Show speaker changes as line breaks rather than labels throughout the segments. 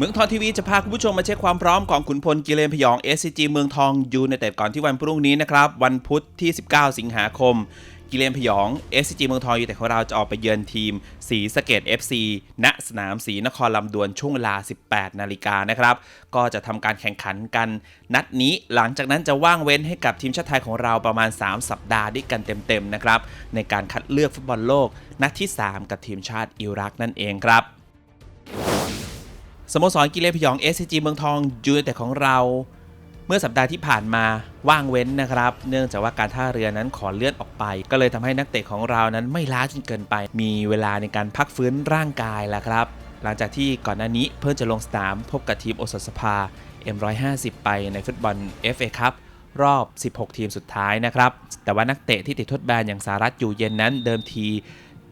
เมืองทองทีวีจะพาคุณผู้ชมมาเช็คความพร้อมของขุนพลกิเลนพยอง SCG เมืองทองยูในเต็ดก่อนที่วันพรุ่งนี้นะครับ วันพุธที่ 19 สิงหาคม กิเลนพยอง SCG เมืองทองยูแต่ของเราจะออกไปเยือนทีมสีสเกต FC ณสนามสีนครลำดวนช่วงเวลา 18 นาฬิกานะครับ ก็จะทำการแข่งขันกัน นัดนี้หลังจากนั้นจะว่างเว้นให้กับทีมชาติไทยของเราประมาณ 3 สัปดาห์ด้วยกันเต็มๆนะครับในการคัดเลือกฟุตบอลโลกนัดที่ 3 กับทีมชาติอิรักนั่นเองครับ สโมสรกิเลนพยอง SCG เมืองทองยูไนเต็ดของเรา เมื่อสัปดาห์ที่ผ่านมาว่างเว้นนะครับ เนื่องจากว่าการท่าเรือนั้นขอเลื่อนออกไป ก็เลยทำให้นักเตะของเรานั้นไม่ล้าจนเกินไป มีเวลาในการพักฟื้นร่างกายแล้วครับ หลังจากที่ก่อนหน้านี้เพิ่งจะลงสนามพบกับทีมโอสสภา M150 ไปในฟุตบอล FA ครับรอบ 16 ทีมสุดท้ายนะครับ แต่ว่านักเตะที่ติดทดแบนอย่างสารัตอยู่เย็นนั้นเดิมที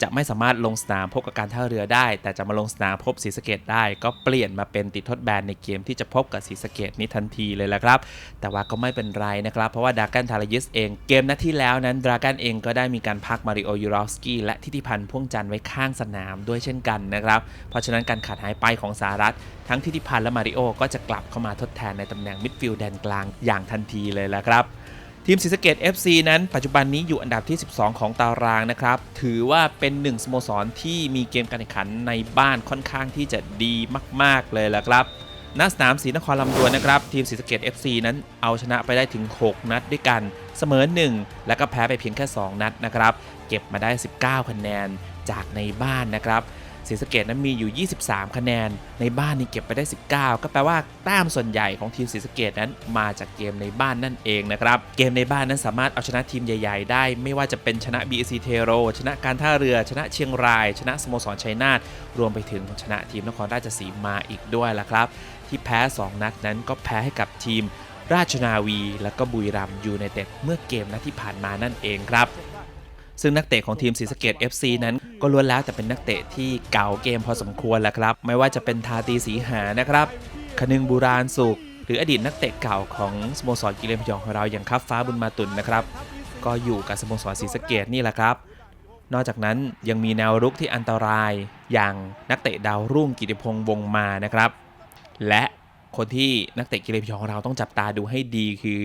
จะไม่สามารถลงสนามพบกับการท่าเรือได้ แต่จะมาลงสนามพบศรีสะเกดได้ ก็เปลี่ยนมาเป็นติดทดแบนในเกมที่จะพบกับศรีสะเกดนี้ทันทีเลยละครับ แต่ว่าก็ไม่เป็นไรนะครับ เพราะว่าดากันทารยิสเองเกมนัดที่แล้วนั้นดรากันเองก็ได้มีการพักมาริโอยูรอฟสกี้และทิติพันธ์พ่วงจันทร์ไว้ข้างสนามด้วยเช่นกันนะครับเพราะฉะนั้นการขาดหายไปของสารัฐ ทั้งทิติพันธ์และมาริโอก็จะกลับเข้ามาทดแทนในตำแหน่งมิดฟิลด์แดนกลางอย่างทันทีเลยละครับ ทีมศรีสะเกด FC นั้นปัจจุบันนี้อยู่อันดับที่ 12 ของตารางนะครับ ถือว่าเป็นหนึ่งสโมสรที่มีเกมการแข่งขันในบ้านค่อนข้างที่จะดีมาก ๆ เลยละครับณสนามศรีนครลำดวนนะครับ ทีมศรีสะเกด FC นั้นเอาชนะไปได้ถึง 6 นัดด้วยกันเสมอ 1 แล้วก็แพ้ไปเพียงแค่ 2 นัดนะครับ เก็บมาได้ 19 คะแนนจากในบ้านนะครับ ศรีสะเกดนั้นมีอยู่ 23 คะแนน ในบ้านนี่เก็บไปได้ 19 ก็แปลว่าแต้มส่วนใหญ่ของทีมศรีสะเกดนั้นมาจากเกมในบ้านนั่นเองนะครับ เกมในบ้านนั้นสามารถเอาชนะทีมใหญ่ ๆ ได้ ไม่ว่าจะเป็นชนะ BC เทโร ชนะการท่าเรือ ชนะเชียงราย ชนะสโมสรชัยนาท รวมไปถึงชนะทีมนครราชสีมาอีกด้วยล่ะครับ ที่แพ้ 2 นัดนั้นก็แพ้ให้กับทีมราชนาวี และก็บุรีรัมย์ยูไนเต็ดเมื่อเกมนัดที่ผ่านมานั่นเองครับ ซึ่งนักเตะของทีมศรีสะเกด FC นั้นก็ล้วนแล้วแต่เป็นนักเตะที่เก่าเกมพอสมควรแล้วครับ ไม่ว่าจะเป็นทาตีสีหานะครับ คนึงบูราณสุข หรืออดีตนักเตะเก่าของสโมสรกิเลนพยองของเราอย่างคับฟ้าบุญมาตุนนะครับ ก็อยู่กับสโมสรศรีสะเกดนี่แหละครับ นอกจากนั้นยังมีแนวรุกที่อันตรายอย่างนักเตะดาวรุ่งกิติพงษ์วงมานะครับ และคนที่นักเตะกิเลนพยองของเราต้องจับตาดูให้ดีคือ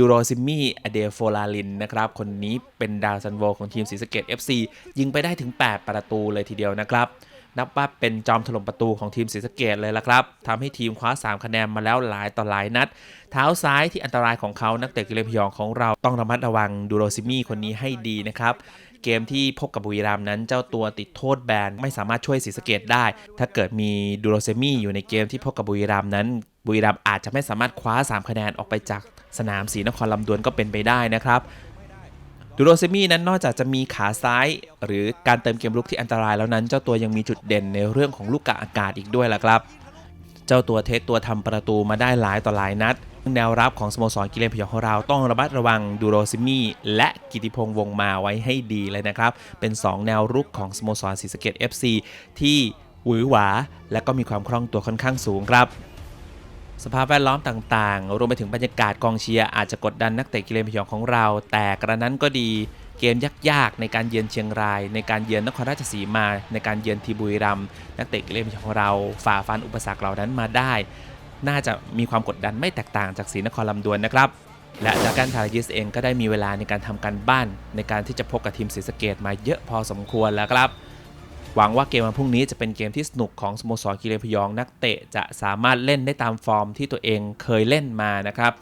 ดูโรซิมี่อเดโฟลาลินนะครับ คนนี้เป็นดาวซันโวของทีมศรีสะเกด FC ยิงไปได้ถึง 8 ประตูเลยทีเดียวนะครับ นับว่าเป็นจอมถล่มประตูของทีมศรีสะเกดเลยละครับทำให้ทีมคว้า 3 คะแนนมาแล้วหลายต่อหลายนัด เท้าซ้ายที่อันตรายของเขานักเตะกิเลนพยองของเราต้องระมัดระวังดูโรซิมี่คนนี้ให้ดีนะครับเกมที่พบกับบุรีรัมนั้นเจ้าตัวติดโทษแบนไม่สามารถช่วยศรีสะเกดได้ ถ้าเกิดมีดูโรเซมี่อยู่ในเกมที่พบกับบุรีรัมนั้น บุรีรัมย์อาจจะไม่สามารถคว้า 3 คะแนนออกไปจากสนามศรีนครลำดวนก็เป็นไปได้นะครับดูโรเซมี่นั้นนอกจากจะมีขาซ้าย หรือการเติมเกมลุกที่อันตรายแล้วนั้น เจ้าตัวยังมีจุดเด่นในเรื่องของลูกกะอากาศอีกด้วยล่ะครับ เจ้าตัวเทคตัวทำประตูมาได้หลายต่อหลายนัด แนวรับของสโมสรกิเลนพยองของเราต้องระมัดระวังดูโรซิมี่และกิติพงษ์วงมาไว้ให้ดีเลยนะครับ เป็น 2 แนวรุกของสโมสรศรีสะเกด FC ที่หวือหวา และก็มีความคล่องตัวค่อนข้างสูงครับ สภาพแวดล้อมต่างๆ รวมไปถึงบรรยากาศกองเชียร์อาจจะกดดันนักเตะกิเลนพยองของเรา แต่กระนั้นก็ดีเกมยากๆ ในการเยือนเชียงราย ในการเยือนนครราชสีมา ในการเยือนทีบุรีรัมนักเตะกิเลนพยองของเราฝ่าฟันอุปสรรคเหล่านั้นมาได้ น่าจะมีความกดดันไม่แตกต่างจากศรีนครลำดวนนะครับและดากันทารายิสเองก็ได้มีเวลาในการทำการบ้าน ในการที่จะพบกับทีมศรีสะเกดมาเยอะพอสมควรแล้วครับ หวังว่าเกมวันพรุ่งนี้จะเป็นเกมที่สนุกของสโมสรกิเลนพยองนักเตะจะสามารถเล่นได้ตามฟอร์มที่ตัวเองเคยเล่นมานะครับ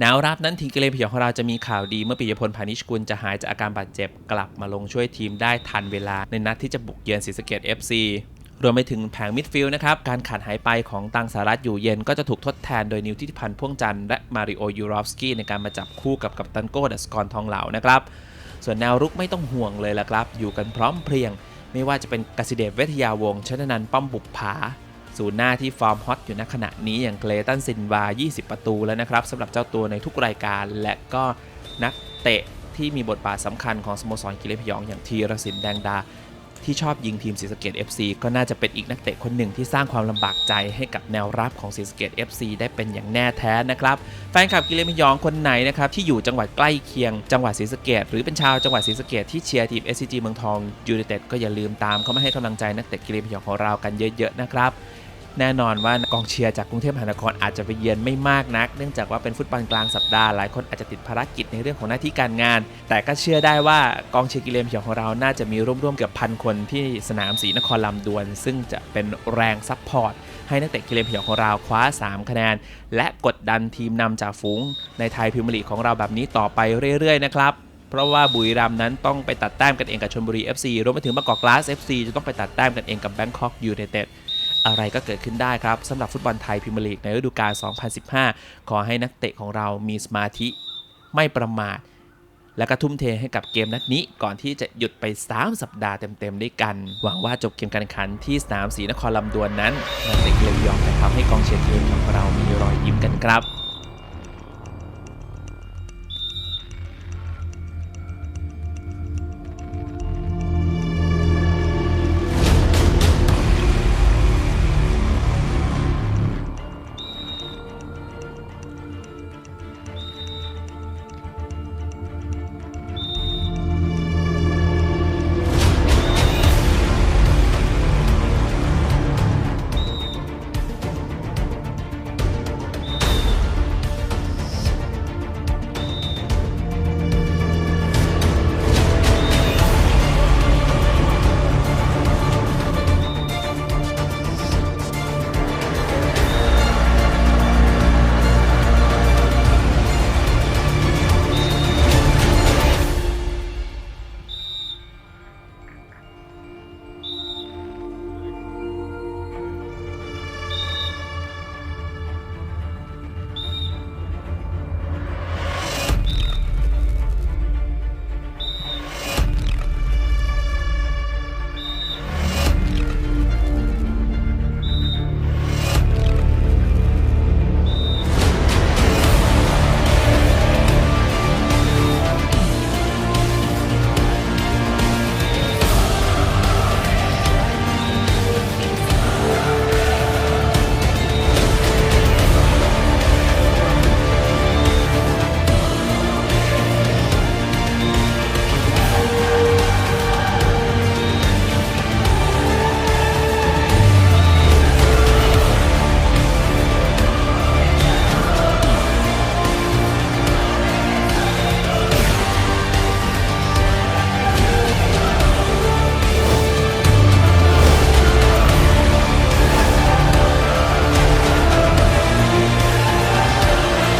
แนวรับนั้นทีมกิเลนพยองของเราจะมีข่าวดีเมื่อปิยพลพานิชกุลจะหายจากอาการบาดเจ็บกลับมาลงช่วยทีมได้ทันเวลาในนัดที่จะบุกเยือนศรีสะเกด FC รวมไปถึงแผงมิดฟิลด์นะครับ การขาดหายไปของตังสารัตอยู่เย็นก็จะถูกทดแทนโดยนิวทิติพันธ์พ่วงจันทร์และมาริโอยูรอฟสกี้ในการมาจับคู่กับกัปตันโก้ดัสกรทองเหลานะครับ ส่วนแนวรุกไม่ต้องห่วงเลยละครับ อยู่กันพร้อมเพรียง ไม่ว่าจะเป็นกสิเดชเวทยาวงศ์ชนนันป้อมบุกผาศูนย์หน้าที่ฟอร์มฮอตอยู่ณขณะนี้อย่างเกรตันซินวา 20 ประตูแล้วนะครับสำหรับเจ้าตัวในทุกรายการ และก็นักเตะที่มีบทบาทสำคัญของสโมสรกิเลนพยองอย่างทีรศินแดงดา ที่ชอบยิงทีมศรีสะเกด FC ก็น่าจะเป็นอีกนักเตะคนหนึ่งที่สร้างความลำบากใจให้กับแนวรับของศรีสะเกด FC ได้เป็นอย่างแน่แท้นะครับ แฟนคลับกิเลนพยองคนไหนนะครับที่อยู่จังหวัดใกล้เคียง จังหวัดศรีสะเกดหรือเป็นชาวจังหวัดศรีสะเกดที่เชียร์ทีม SCG เมืองทองยูไนเต็ดก็อย่าลืมตามเข้ามาให้กำลังใจนักเตะกิเลนพยองของเรากันเยอะๆนะครับ แน่นอนว่ากองเชียร์จากกรุงเทพมหานครอาจจะไปเยือนไม่มากนัก เนื่องจากว่าเป็นฟุตบอลกลางสัปดาห์หลายคนอาจจะติดภารกิจในเรื่องของหน้าที่การงาน แต่ก็เชื่อได้ว่ากองเชียร์กิเลนพยองของเราน่าจะมีร่วมๆเกือบพันคนที่สนามศรีนครลำดวน ซึ่งจะเป็นแรงซัพพอร์ตให้นักเตะกิเลนพยองของเราคว้า 3 คะแนน และกดดันทีมนำจากฝูง ในไทยพรีเมียร์ลีของเราแบบนี้ต่อไปเรื่อยๆนะครับเพราะว่าบุรีรัมย์นั้นต้องไปตัดแต้มกันเองกับชลบุรี FC รวมไปถึงบางกอกกลาส FC จะต้องไปตัดแต้มกันเองกับแบงคอกยูไนเต็ด อะไรก็เกิดขึ้นได้ครับสำหรับฟุตบอลไทยพรีเมียร์ลีกในฤดูกาล 2015 ขอให้นักเตะของเรามีสมาธิไม่ประมาท และก็ทุ่มเทให้กับเกมนัดนี้ก่อนที่จะหยุดไป 3 สัปดาห์เต็มๆด้วยกัน หวังว่าจบเกมการแข่งขันที่สนามศรีนครลำดวนนั้นนักเตะเลยยอมจะทำให้กองเชียร์ทีมของเรามีรอยยิ้มกันครับ